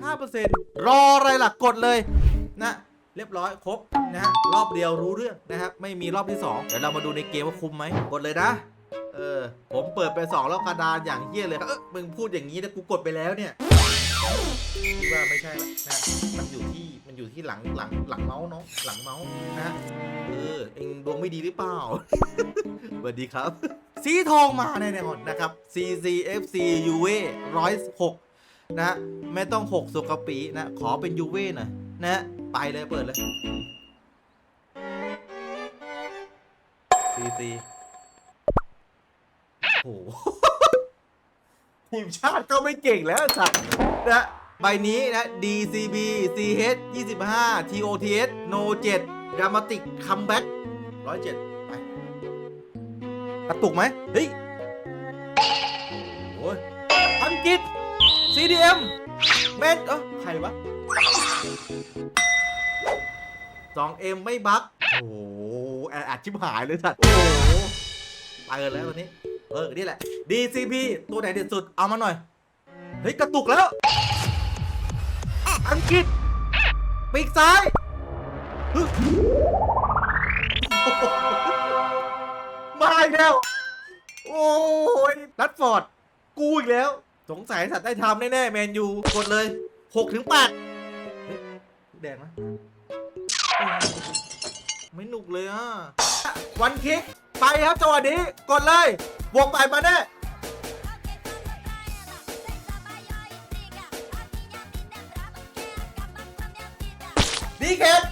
15%รออะไรล่ะกดเลยนะเรียบร้อยครบนะฮะรอบเดียวรู้เรื่องนะครับไม่มีรอบที่ 2 เดี๋ยวเรามาดูในเกมว่าคุ้มไหมกดเลยนะ เออ ผมเปิดไป 2 แล้วกระดานอย่างเฮี้ยเลยเออมึงพูดอย่างนี้นะกูกดไปแล้วเนี่ยคิดว่าไม่ใช่ละนะมันอยู่ที่มันอยู่ที่หลังหลังหลังเมาส์เนาะหลังเมาส์นะเออเองดวงไม่ดีหรือเปล่าสวัสดีครับ สีทองมาแน่นอนนะครับ CCFC UV 106 นะฮะไม่ต้อง6สุกปีนะ ขอเป็น UV หน่อยนะฮะไปเลยเปิดเลย CC โอ้โหทีมชาติก็ไม่เก่งแล้วสัตว์นะใบนี้นะ DCB CH 25 TOTS No 7 Dramatic Comeback 107 ไป กระตุกไหมเฮ้ยโอ้ยอังกฤษ CDM เมนเออใครวะ 2M ไม่บักโอ้โหแออัดชิบหายเลยสัตว์โอ้โหไปกันแล้ววันนี้ เออ นี่แหละ DCP ตัวไหนเด็ดสุด เอามาหน่อย เฮ้ย กระตุกแล้ว อังกฤษปีกซ้ายมาอีกแล้ว โอ้ยนัดฟอร์ด กูอีกแล้ว สงสัยสัตว์ได้ทำแน่ๆแมนยูกดเลย6ถึง8เฮ้ยแดงไหมไม่หนุกเลยอะ วันคิก ไปครับจังหวะนี้ กดเลยบวกไปมาแน่ดีเคน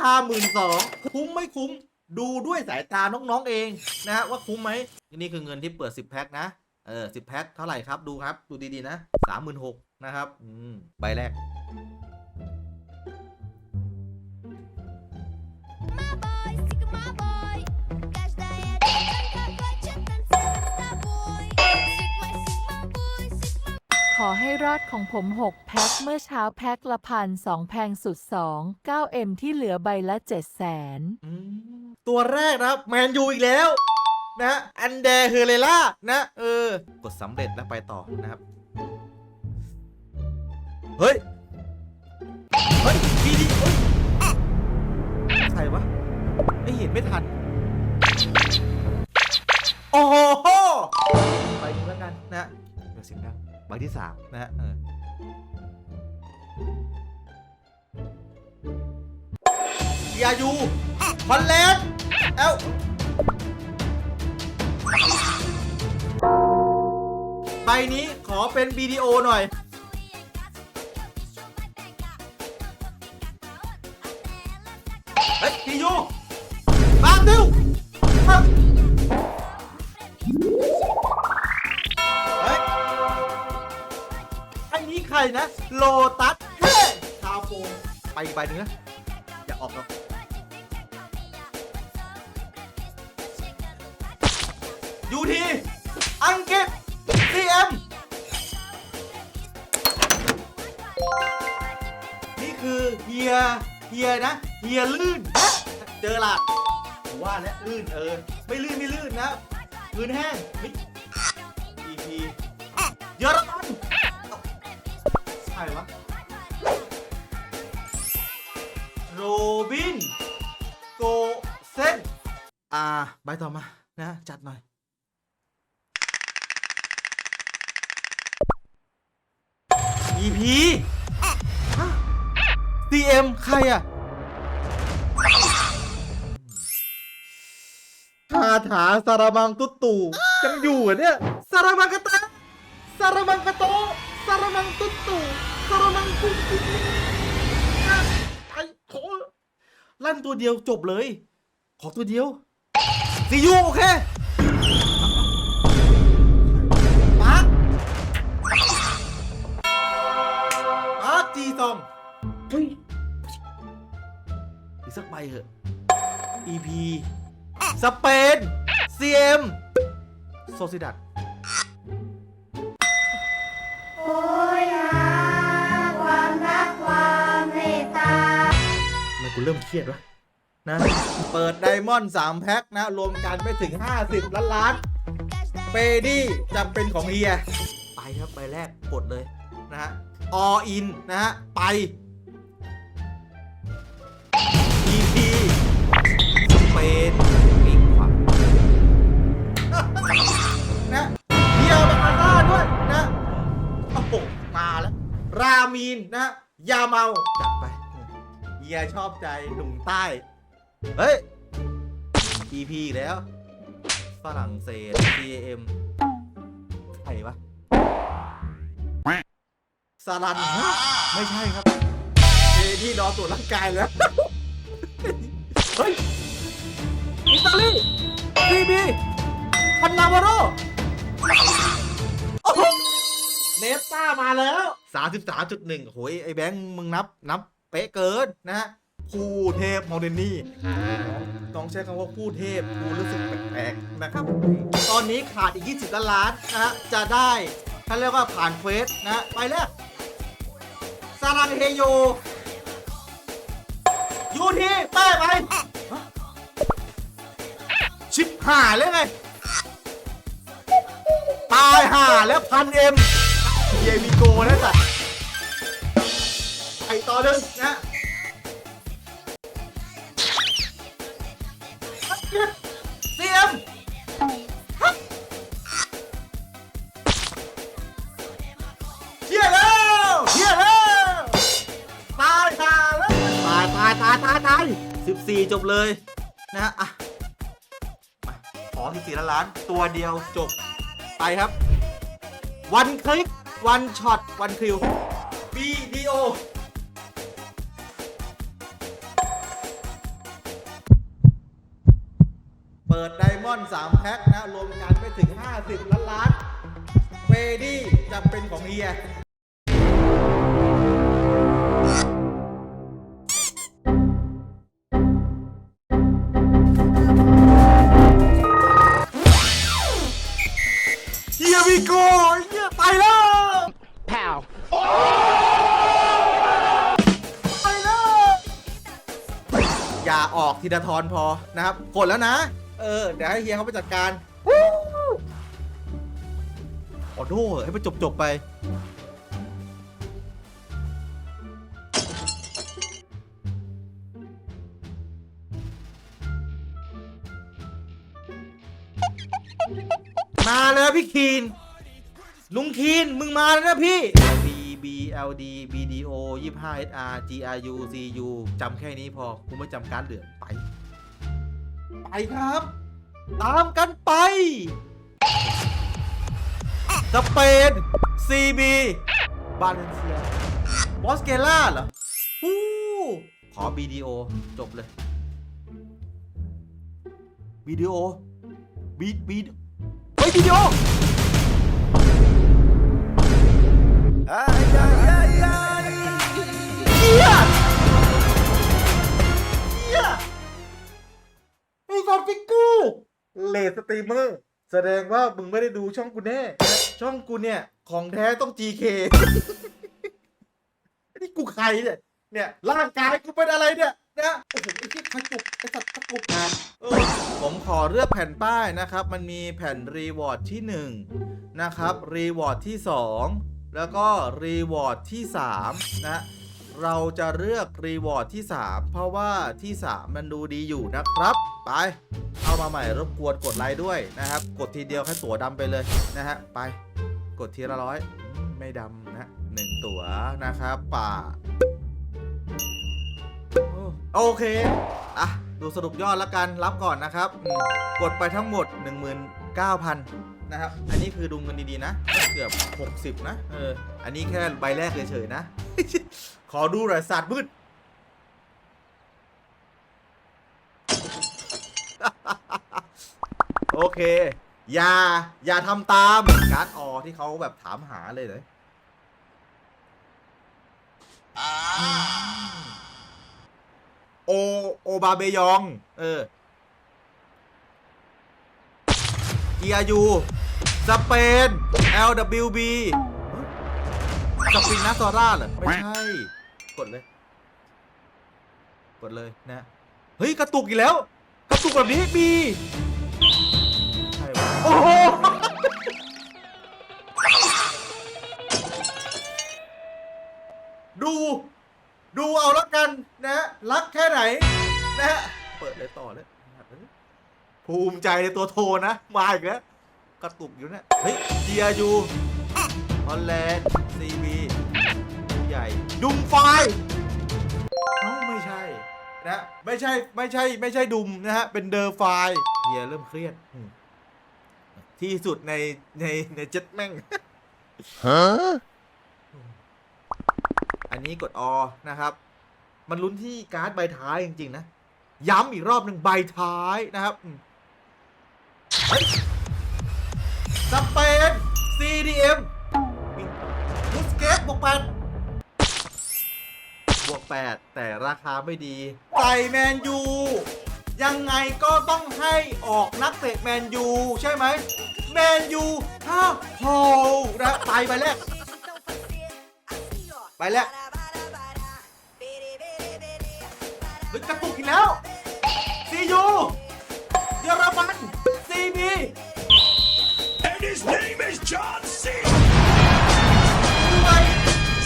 าคา1 2ื่นคุ้มไม่คุ้ม ดูด้วยสายตาน้องๆเองนะฮะว่าคุ้มไหมนี่คือเงินที่เปิด 10 แพ็คนะ เออสิบแพ็คเท่าไหร่ครับดูครับ ดูดีๆนะ 36,000นะครับ อืม ใบแรก อให้รอดของผม 6 แพ็ค เมื่อเช้าแพ็คละพันสองแพงสุด2 9M ที่เหลือใบละ 7 0 0 0 0 อืมตัวแรกนะครับแมนยูอีกแล้วนะอันเดเฮเรล่านะ เออ กดสำเร็จแล้วไปต่อนะครับ เฮ้ย เฮ้ยดีดีเฮ้ยใครวะไม่เห็นไม่ทัน โอ้โห ไปดูแล้วกันนะเดี๋ยวเสียงดัง ใบที่สามนะฮะเออยายูฮอลแลนด์เอ้าใบนี้ขอเป็นวิดีโอหน่อย เฮ้ยทียูบางดิวมา ไอ้นี้ใครนะ โลตัสเฮ้คาโฟไปอีกใบหนึ่งนะ อย่าออกหรอกยูที อังกฤษ CM นี่คือเฮีย เฮียนะ เฮียลื่นเจอละผมว่าแล้วลื่นเออ ไม่ลื่นไม่ลื่นนะพื้นแห้งเฮ้ย EP เยอรมัน โรบิน โกเซนอ่า ใบต่อมา นะ จัดหน่อย EP ฮะ CM ใครอะคาถาสารมังตุตู่ยังอยู่เหรอเนี่ยสารมังกะตะสารมังกะโตสารมังตุตู่สารมังตุตู่อะไอ้โถ ลั่นตัวเดียวจบเลย ขอตัวเดียวซียูโอเคมาร์คอาร์จีซองเฮ้ยอีกสักใบเถอะ EP สเปน CM โซซิดัด เริ่มเครียดวะนะ เปิดไดมอนด์3แพ็คนะ รวมกันไม่ถึง 50 ล้านล้าน เปดี้จะเป็นของเฮีย ไปครับใบแรกกดเลยนะฮะ all in นะฮะ ไป EP เป็นปีกขวานะเฮียมาอาร่าด้วยนะโอ้โหมาแล้ว รามีนนะ ยาเมา จัดไป ฮียชอบใจหนุ่มใต้ เฮ้ย EP อีกแล้ว ฝรั่งเศส CAM ใครวะสารันฮะไม่ใช่ครับเอที่รอตรวจร่างกายแล้ว เฮ้ย อิตาลีซีบีพันนาวาโรโอ้โหเนสต้ามาแล้ว 33.1โอ้ยไอ้แบงค์มึงนับนับ เป๊ะเกินนะฮะคู่เทพมอร์เดนนี่ต้องใช้คำว่าคู่เทพกูรู้สึกแปลกๆนะครับ ตอนนี้ขาดอีก 20 ล้านล้านนะฮะจะได้เขาเรียกว่าผ่านเควสนะฮะไปแรกซารังเฮโยยูทีเป้ไป ชิบหายเลยไง ตายห่าแล้วพันเอ็มเยมิโกนะสัตว์ ไอต่อหนึ่งนะเสียมเชี่ยแล้วเชี่ยแล้วตายห่าแล้วตายตายตายตายตายสิบสี่จบเลยนะฮะอะมาขอที่สี่ล้านล้านตัวเดียวจบไปครับ วันคลิกวันช็อตวันคิววิดีโอนด์3แพ็คนะ รวมกันไม่ถึง 50 ล้านล้านเฟดี้จะเป็นของเฮียเฮียวิโก้เฮียไปแล้ว Pow. ไปแล้วอย่าออกทีละทอนพอนะครับกดแล้วนะ เออ เดี๋ยวให้เฮียเขาไปจัดการขอโทษให้มันจบจบๆไป มาแล้วพี่คีน ลุงคีน มึงมาแล้วนะพี่ B B L D B D O 25 S R G R U C U จำแค่นี้พอ กูไม่จำการดเหลืองไป ไปครับ ตามกันไป สเปนซีบีบาเลนเซียบอสเกล่าเหรอฮู้ขอ BDO จบเลยวิดีโอบีบีเฮ้ยวิดีโอ ไอ้ฟอร์ฟิกูเลสสตรีมเมอร์ แสดงว่ามึงไม่ได้ดูช่องกูแน่ ช่องกูเนี่ย ของแท้ต้อง GK นี่กูใครเนี่ย เนี่ยร่างกายกูเป็นอะไรเนี่ยนะโอ้โหไอ้ที่ขจุกไอ้สัตว์ขจุกนะเออผมขอเลือกแผ่นป้ายนะครับ มันมีแผ่นรีวอร์ดที่1นะครับรีวอร์ดที่ 2 แล้วก็รีวอร์ดที่ 3 นะเราจะเลือกรีวอร์ดที่ 3 เพราะว่าที่ 3 มันดูดีอยู่นะครับ ไปเอามาใหม่รบกวนกดไลค์ด้วยนะครับ กดทีเดียวแค่ตั๋วดำไปเลยนะฮะไปกดทีละร้อยไม่ดำนะหนึ่งตั๋วนะครับป่าโอเคอะดูสรุปยอดแล้วกันรับก่อนนะครับ กดไปทั้งหมด 19,000นะครับอันนี้คือดูเงินดีๆนะ เกือบ 60 นะเอออันนี้แค่ใบแรกเฉยๆนะ ขอดูหน่อยศาสตร์มืด โอเค อย่า อย่าทำตามการ์ดออที่เขาแบบถามหาเลยเลยโอ โอบาเบยอง เออเกียยูสเปน LWB สปินนาซอร่าเหรอ ไม่ใช่ กดเลย กดเลยนะ เฮ้ย กระตุกอีกแล้ว กระตุกแบบนี้มีใช่ปะโอ้โหดู ดูเอาละกันนะฮะรักแค่ไหน นะฮะเปิดเลยต่อเลย ภูมิใจในตัวโทนะ มาอีกแล้วกระตุกอยู่เนะเฮ้ย GRU ฮอลแลนด์ CB ใหญ่ ดุมไฟเอ้าไม่ใช่ นะไม่ใช่ไม่ใช่ไม่ใช่ดุมนะฮะเป็นเดอร์ไฟเฮียเริ่มเครียดอืมที่สุดในในในเจ็ตแม่งอันนี้กดอนะครับ มันลุ้นที่การ์ดใบท้ายจริง ๆ นะ ย้ำอีกรอบหนึ่งใบท้ายนะครับอืมเฮ้ยสเปน CDM มุสเกตบวกแปดบ วกแปดแต่ราคาไม่ดี ใส่แมนยูยังไงก็ต้องให้ออกนักเตะแมนยูใช่ไหมแมนยูห้าโฮนะไปไปแรก ไปแล้วเฮ้ยกระตุกอีกแล้วซียูเยอรมันซีบี And his name is John C. ด้วย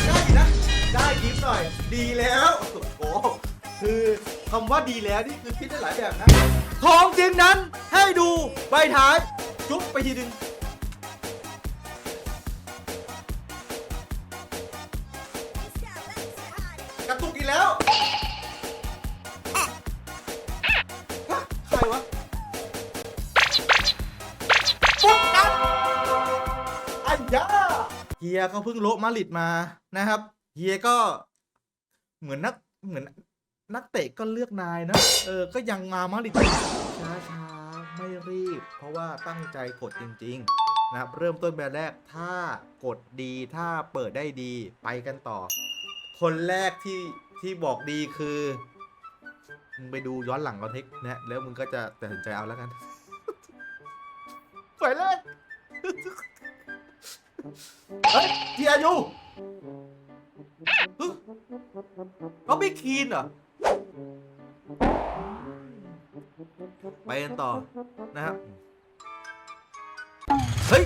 ได้อยู่นะได้ยิ้มหน่อย ดีแล้ว โอ้โหคือคำว่าดีแล้วนี่คือคิดได้หลายแบบนะ ของจริงนั้นให้ดูใบท้าย จุ๊บไปทีหนึ่งกระตุกอีกแล้วฮะใครวะปุ๊บกันอันยาเฮียเขาเพิ่งโละมาดริดมานะครับ เฮียก็ เหมือนนักเหมือนนักเตะก็เลือกนายนะ เออ ก็ยังมามาดริดช้าช้าๆไม่รีบ เพราะว่าตั้งใจกดจริง ๆ นะครับ เริ่มต้นแบบแรกถ้ากดดีถ้าเปิดได้ดีไปกันต่อ คนแรกที่ที่บอกดีคือมึงไปดูย้อนหลังเอาเทคนะแล้วมึงก็จะตัดสินใจเอาแล้วกันไปเลยเฮ้ยทีอายุ เขาไม่คีนเหรอ ไปกันต่อนะครับ เฮ้ย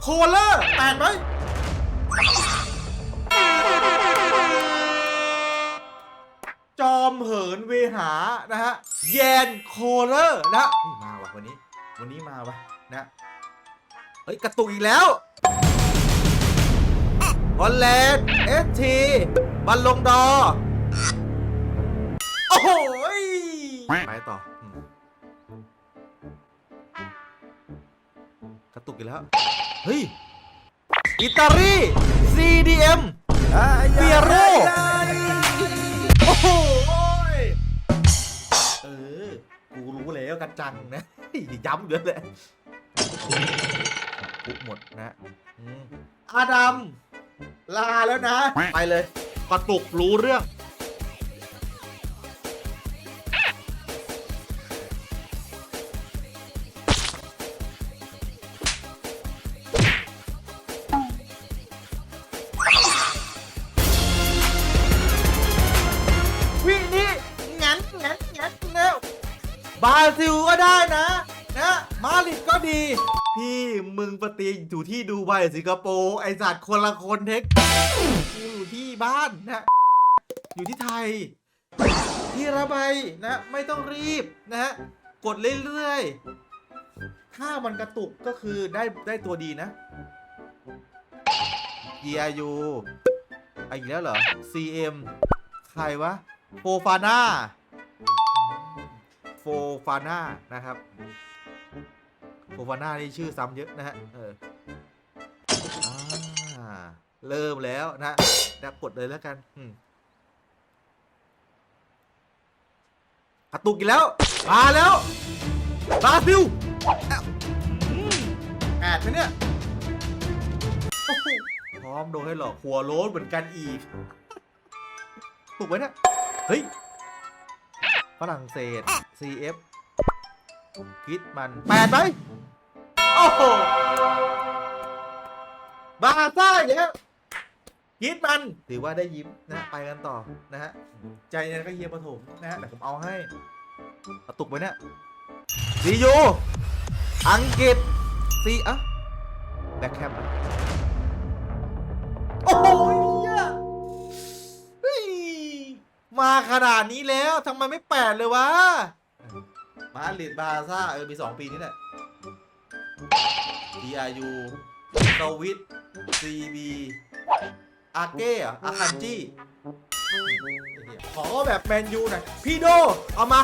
โคเลอร์แปดไหมจอมเหินเวหา นะฮะ แยนโคเลอร์นะมาว่ะวันนี้ วันนี้มาว่ะนะ เฮ้ย กระตุกอีกแล้ว ฮอลแลนเอสทีบัลลงดอ โอ้โหยไปต่ออืมกระตุกอีกแล้ว เฮ้ย อิตาลี CDM เปียโรโอ้โหยเออ กูรู้แล้วกันจังนะย้ำเยอะเลยปุ๊บหมดนะอืมอาดัม ลาแล้วนะ ไปเลยกระตุกรู้เรื่อง วินี่งั้นงั้นงั้นแล้วบราซิลก็ได้นะ นะ มาดริดก็ดี มึงปฏิอยู่ที่ดูไบสิงคโปร์ไอสัตว์คนละคนเทคกูอยู่ที่บ้านนะ อยู่ที่ไทย ที่ระบายนะ ไม่ต้องรีบนะฮะกดเรื่อยๆ ถ้ามันกระตุกก็คือได้ได้ตัวดีนะ GRU อะอีกแล้วเหรอ CM ใครวะโฟฟาน่าโฟฟาน่านะครับ โฟฟาน่านี่ชื่อซ้ำเยอะนะฮะเออเริ่มแล้วนะนะกดเลยแล้วกันกระตุกอีกแล้ว มาแล้วบราซิลอ้าวแอดไหมเนี่ย พร้อมโดนให้หลอกหัวโล้นเหมือนกันอีก ถูกไหมเนี่ย เฮ้ย ฝรั่งเศส CF คิดมันแปดไหมโอ้โหบาซ่าอีกแล้วฮิตมันถือว่าได้ยิ้มนะไปกันต่อนะฮะใจเย็นก็เฮียปฐมนะฮะเดี๋ยวผมเอาให้กระตุกไปเนี่ยซียูอังกฤษซีอะแบ็คแคมโอ้โหย่าเฮ้ยมาขนาดนี้แล้วทำไมไม่แปดเลยวะ มาดริดบาร์ซ่าเออมี 2 ปีนี้แหละ DRU สวิต CB อาเก้อะอาคันจี้ขอแบบแมนยูหน่อยพี่โด เอามา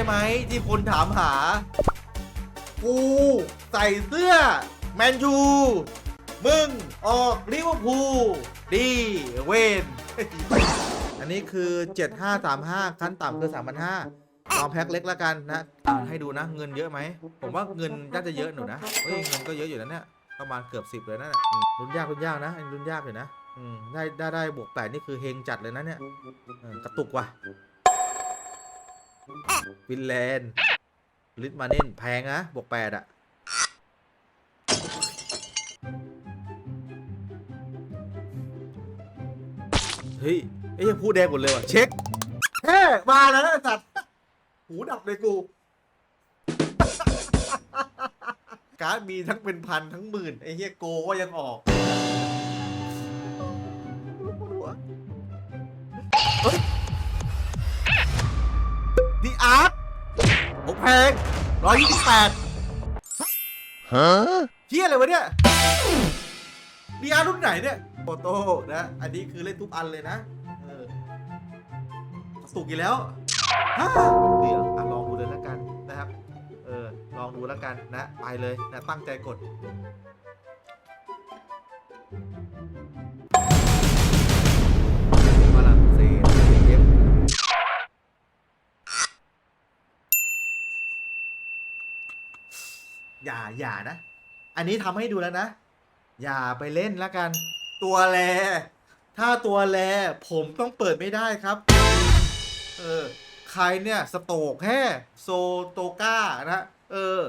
ช่ไหมที่คนถามหา กูใส่เสื้อ แมนยู มึง ออกลิเวอร์พูลดีเวนอันนี้คือ 7535 ขั้นต่ำคือ3,500ลองแพ็คเล็กแล้วกันนะให้ดูนะเงินเยอะไหม ผมว่าเงินน่าจะเยอะหนูนะเฮ้ยเงินก็เยอะอยู่แล้วเนี่ยประมาณเกือบ10เลยนะเนี่ยรุ่นยากลุ้นยากนะอันนี้รุนยากเลยนะได้ได้ได้บวกแปดนี่คือเฮงจัดเลยนะเนี่ยกระตุกว่ะ ฟินแลนด์ลิทมาเน่นแพงนะบวกแปดอะเฮ้ยไอ้ยังพูดแดงหมดเลยว่ะ เช็คแค่มาแล้วนะไอ้สัตว์หูดับเลยกู การ์ดมีทั้งเป็นพันทั้งหมื่น ไอ้เฮียโกก็ยังออกเฮ้ยดี อาร์ตผมแพงร้อยยี่สิบแปดฮะเฮียอะไรวะเนี่ยดีอาร์รุ่นไหนเนี่ยโฟโต้นะ อันนี้คือเล่นทุกอันเลยนะเออสุกอีกแล้วฮะเดี๋ยวอะลองดูเลยแล้วกันนะครับ เออ ลองดูแล้วกันนะ ไปเลยนะตั้งใจกด อย่าอย่านะ อันนี้ทำให้ดูแล้วนะ อย่าไปเล่นแล้วกัน ตัวแล ถ้าตัวแลผมต้องเปิดไม่ได้ครับ เออ ใครเนี่ย สโตกแฮ่โซโตก้านะ เออ